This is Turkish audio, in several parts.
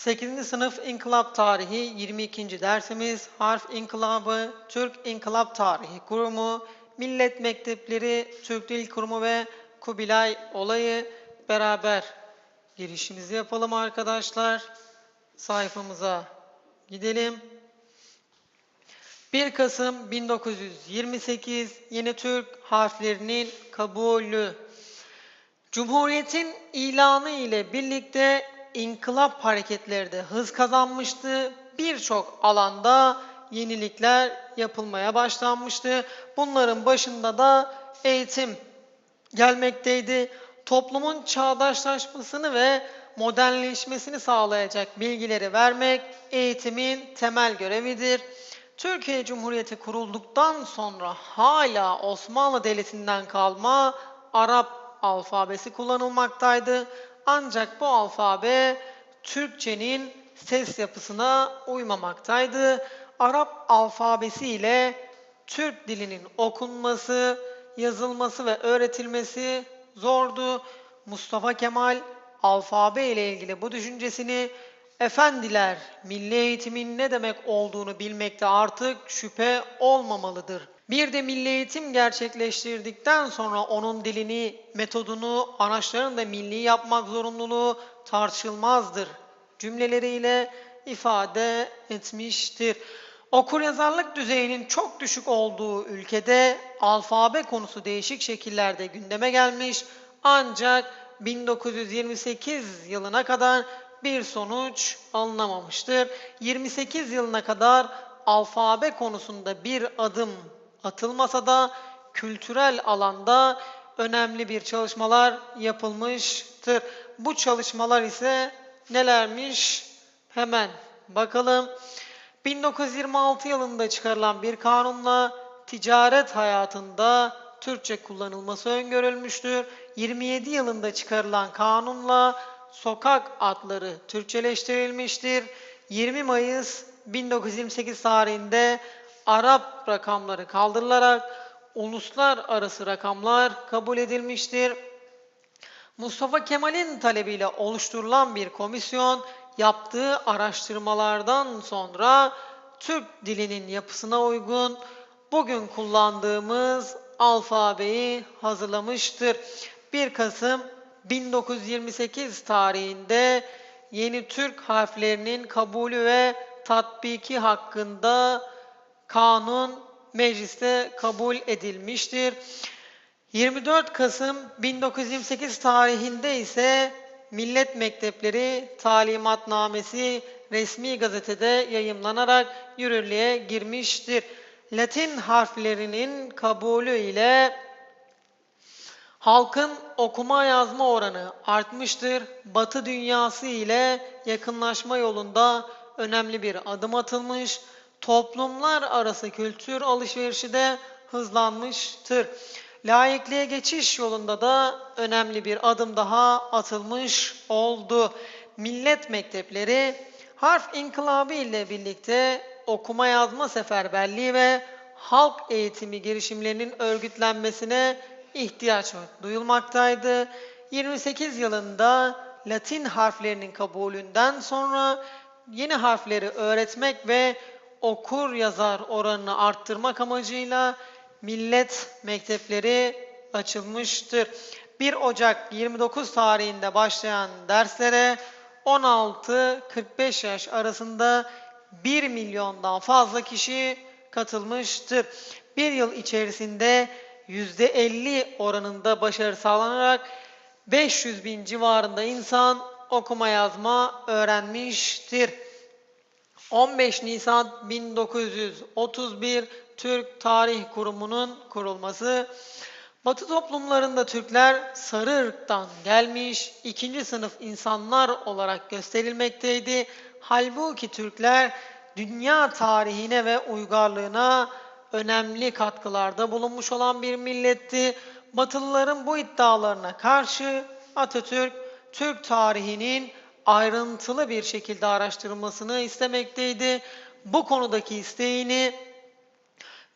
8. sınıf İnkılap Tarihi 22. dersimiz Harf İnkılabı, Türk İnkılap Tarihi Kurumu, Millet Mektepleri, Türk Dil Kurumu ve Kubilay Olayı beraber girişimizi yapalım arkadaşlar. Sayfamıza gidelim. 1 Kasım 1928 Yeni Türk harflerinin kabulü. Cumhuriyetin ilanı ile birlikte inkılap hareketleri de hız kazanmıştı. Birçok alanda yenilikler yapılmaya başlanmıştı. Bunların başında da eğitim gelmekteydi. Toplumun çağdaşlaşmasını ve modernleşmesini sağlayacak bilgileri vermek eğitimin temel görevidir. Türkiye Cumhuriyeti kurulduktan sonra hala Osmanlı Devleti'nden kalma Arap alfabesi kullanılmaktaydı. Ancak bu alfabe Türkçenin ses yapısına uymamaktaydı. Arap alfabesi ile Türk dilinin okunması, yazılması ve öğretilmesi zordu. Mustafa Kemal alfabe ile ilgili bu düşüncesini efendiler milli eğitimin ne demek olduğunu bilmekte artık şüphe olmamalıdır. Bir de milli eğitim gerçekleştirdikten sonra onun dilini, metodunu, araçlarını da milli yapmak zorunluluğu tartışılmazdır cümleleriyle ifade etmiştir. Okuryazarlık düzeyinin çok düşük olduğu ülkede alfabe konusu değişik şekillerde gündeme gelmiş ancak 1928 yılına kadar bir sonuç alınamamıştır. 28 yılına kadar alfabe konusunda bir adım atılmasa da kültürel alanda önemli bir çalışmalar yapılmıştır. Bu çalışmalar ise nelermiş? Hemen bakalım. 1926 yılında çıkarılan bir kanunla ticaret hayatında Türkçe kullanılması öngörülmüştür. 27 yılında çıkarılan kanunla sokak adları Türkçeleştirilmiştir. 20 Mayıs 1928 tarihinde Arap rakamları kaldırılarak uluslararası rakamlar kabul edilmiştir. Mustafa Kemal'in talebiyle oluşturulan bir komisyon yaptığı araştırmalardan sonra Türk dilinin yapısına uygun bugün kullandığımız alfabeyi hazırlamıştır. 1 Kasım 1928 tarihinde yeni Türk harflerinin kabulü ve tatbiki hakkında kanun mecliste kabul edilmiştir. 24 Kasım 1928 tarihinde ise Millet Mektepleri Talimatnamesi resmi gazetede yayımlanarak yürürlüğe girmiştir. Latin harflerinin kabulü ile halkın okuma yazma oranı artmıştır. Batı dünyası ile yakınlaşma yolunda önemli bir adım atılmış. Toplumlar arası kültür alışverişi de hızlanmıştır. Laikliğe geçiş yolunda da önemli bir adım daha atılmış oldu. Millet mektepleri harf inkılabı ile birlikte okuma yazma seferberliği ve halk eğitimi girişimlerinin örgütlenmesine ihtiyaç duyulmaktaydı. 28 yılında Latin harflerinin kabulünden sonra yeni harfleri öğretmek ve okur yazar oranını arttırmak amacıyla millet mektepleri açılmıştır. 1 Ocak 29 tarihinde başlayan derslere 16-45 yaş arasında 1 milyondan fazla kişi katılmıştır. Bir yıl içerisinde %50 oranında başarı sağlanarak 500 bin civarında insan okuma yazma öğrenmiştir. 15 Nisan 1931 Türk Tarih Kurumu'nun kurulması. Batı toplumlarında Türkler sarı ırktan gelmiş ikinci sınıf insanlar olarak gösterilmekteydi. Halbuki Türkler dünya tarihine ve uygarlığına önemli katkılarda bulunmuş olan bir milletti. Batılıların bu iddialarına karşı Atatürk Türk tarihinin ayrıntılı bir şekilde araştırılmasını istemekteydi. Bu konudaki isteğini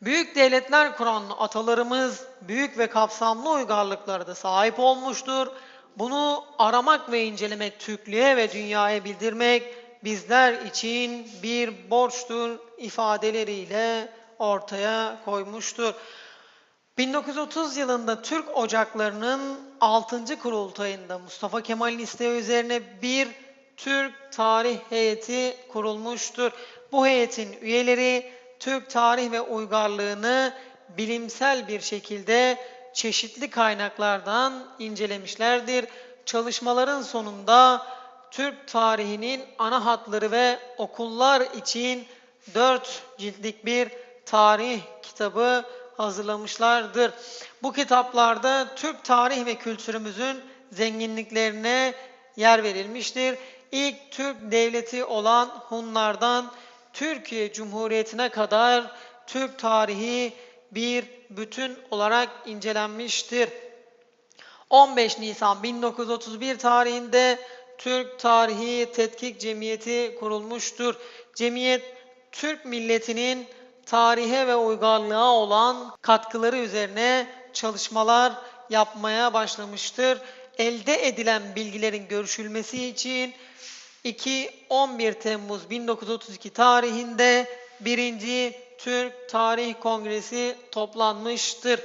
büyük devletler kuran atalarımız büyük ve kapsamlı uygarlıklara da sahip olmuştur. Bunu aramak ve incelemek Türklüğe ve dünyaya bildirmek bizler için bir borçtur ifadeleriyle ortaya koymuştur. 1930 yılında Türk Ocakları'nın 6. kurultayında Mustafa Kemal'in isteği üzerine bir Türk Tarih Heyeti kurulmuştur. Bu heyetin üyeleri Türk tarih ve uygarlığını bilimsel bir şekilde çeşitli kaynaklardan incelemişlerdir. Çalışmaların sonunda Türk tarihinin ana hatları ve okullar için dört ciltlik bir tarih kitabı hazırlamışlardır. Bu kitaplarda Türk tarih ve kültürümüzün zenginliklerine yer verilmiştir. İlk Türk devleti olan Hunlardan Türkiye Cumhuriyeti'ne kadar Türk tarihi bir bütün olarak incelenmiştir. 15 Nisan 1931 tarihinde Türk Tarihi Tetkik Cemiyeti kurulmuştur. Cemiyet Türk milletinin tarihe ve uygarlığa olan katkıları üzerine çalışmalar yapmaya başlamıştır. Elde edilen bilgilerin görüşülmesi için 2-11 Temmuz 1932 tarihinde 1. Türk Tarih Kongresi toplanmıştır.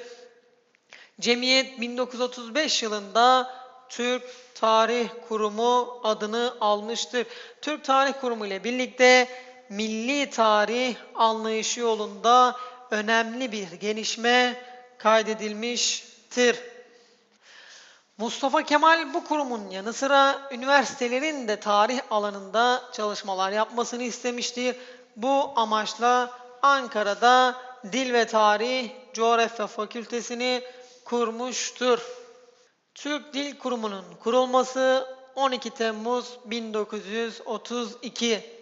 Cemiyet 1935 yılında Türk Tarih Kurumu adını almıştır. Türk Tarih Kurumu ile birlikte milli tarih anlayışı yolunda önemli bir gelişme kaydedilmiştir. Mustafa Kemal bu kurumun yanı sıra üniversitelerin de tarih alanında çalışmalar yapmasını istemiştir. Bu amaçla Ankara'da Dil ve Tarih Coğrafya Fakültesini kurmuştur. Türk Dil Kurumu'nun kurulması 12 Temmuz 1932.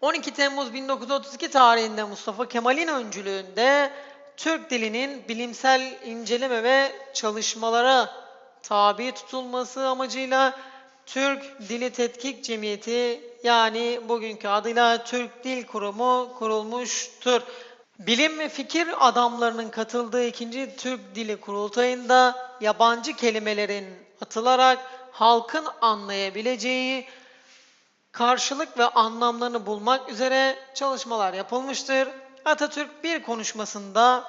12 Temmuz 1932 tarihinde Mustafa Kemal'in öncülüğünde Türk dilinin bilimsel inceleme ve çalışmalara tabi tutulması amacıyla Türk Dili Tetkik Cemiyeti yani bugünkü adıyla Türk Dil Kurumu kurulmuştur. Bilim ve fikir adamlarının katıldığı ikinci Türk Dili Kurultayı'nda yabancı kelimelerin atılarak halkın anlayabileceği karşılık ve anlamlarını bulmak üzere çalışmalar yapılmıştır. Atatürk bir konuşmasında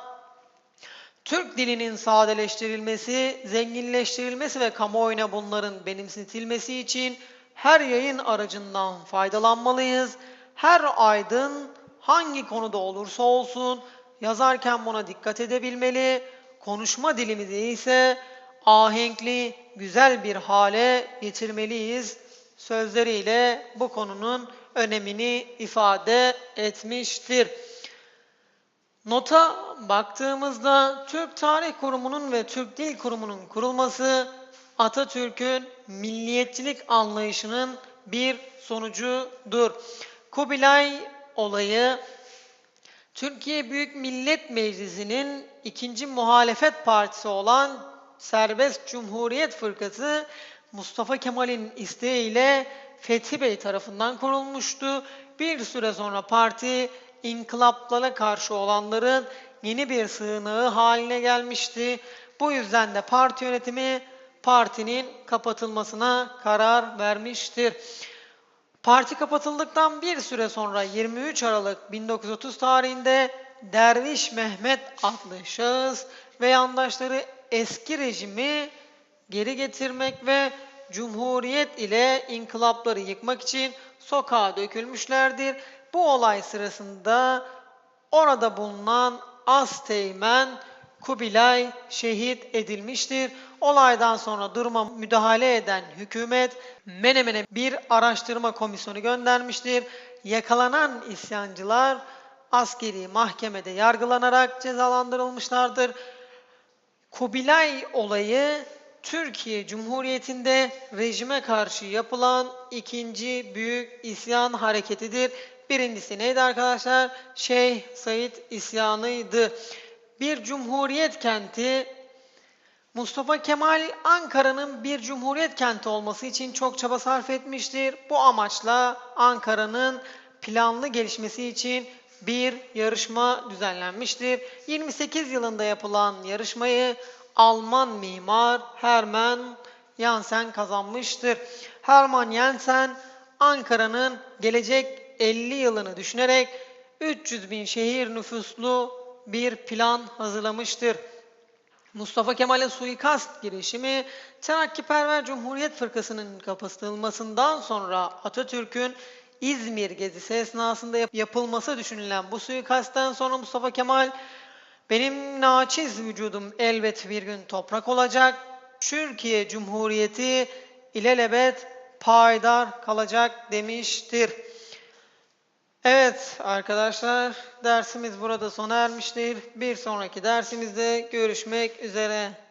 Türk dilinin sadeleştirilmesi, zenginleştirilmesi ve kamuoyuna bunların benimsetilmesi için her yayın aracından faydalanmalıyız. Her aydın hangi konuda olursa olsun yazarken buna dikkat edebilmeli. Konuşma dilimizi ise ahenkli, güzel bir hale getirmeliyiz sözleriyle bu konunun önemini ifade etmiştir. Nota baktığımızda Türk Tarih Kurumu'nun ve Türk Dil Kurumu'nun kurulması Atatürk'ün milliyetçilik anlayışının bir sonucudur. Kubilay olayı Türkiye Büyük Millet Meclisi'nin ikinci muhalefet partisi olan Serbest Cumhuriyet Fırkası Mustafa Kemal'in isteğiyle Fethi Bey tarafından kurulmuştu. Bir süre sonra parti inkılaplara karşı olanların yeni bir sığınağı haline gelmişti. Bu yüzden de parti yönetimi partinin kapatılmasına karar vermiştir. Parti kapatıldıktan bir süre sonra 23 Aralık 1930 tarihinde Derviş Mehmet adlı şahıs ve yandaşları eski rejimi geri getirmek ve Cumhuriyet ile inkılapları yıkmak için sokağa dökülmüşlerdir. Bu olay sırasında orada bulunan Asteğmen Kubilay şehit edilmiştir. Olaydan sonra duruma müdahale eden hükümet Menemen'e bir araştırma komisyonu göndermiştir. Yakalanan isyancılar askeri mahkemede yargılanarak cezalandırılmışlardır. Kubilay olayı Türkiye Cumhuriyeti'nde rejime karşı yapılan ikinci büyük isyan hareketidir. Birincisi neydi arkadaşlar? Şeyh Said isyanıydı. Bir cumhuriyet kenti Mustafa Kemal Ankara'nın bir cumhuriyet kenti olması için çok çaba sarf etmiştir. Bu amaçla Ankara'nın planlı gelişmesi için bir yarışma düzenlenmiştir. 28 yılında yapılan yarışmayı Alman mimar Hermann Jansen kazanmıştır. Hermann Jansen Ankara'nın gelecek 50 yılını düşünerek 300 bin şehir nüfuslu bir plan hazırlamıştır. Mustafa Kemal'e suikast girişimi Terakkiperver Cumhuriyet Fırkası'nın kapatılmasından sonra Atatürk'ün İzmir gezisi esnasında yap- yapılması düşünülen bu suikastten sonra Mustafa Kemal benim naçiz vücudum elbet bir gün toprak olacak. Türkiye Cumhuriyeti ilelebet payidar kalacak demiştir. Evet arkadaşlar dersimiz burada sona ermiştir. Bir sonraki dersimizde görüşmek üzere.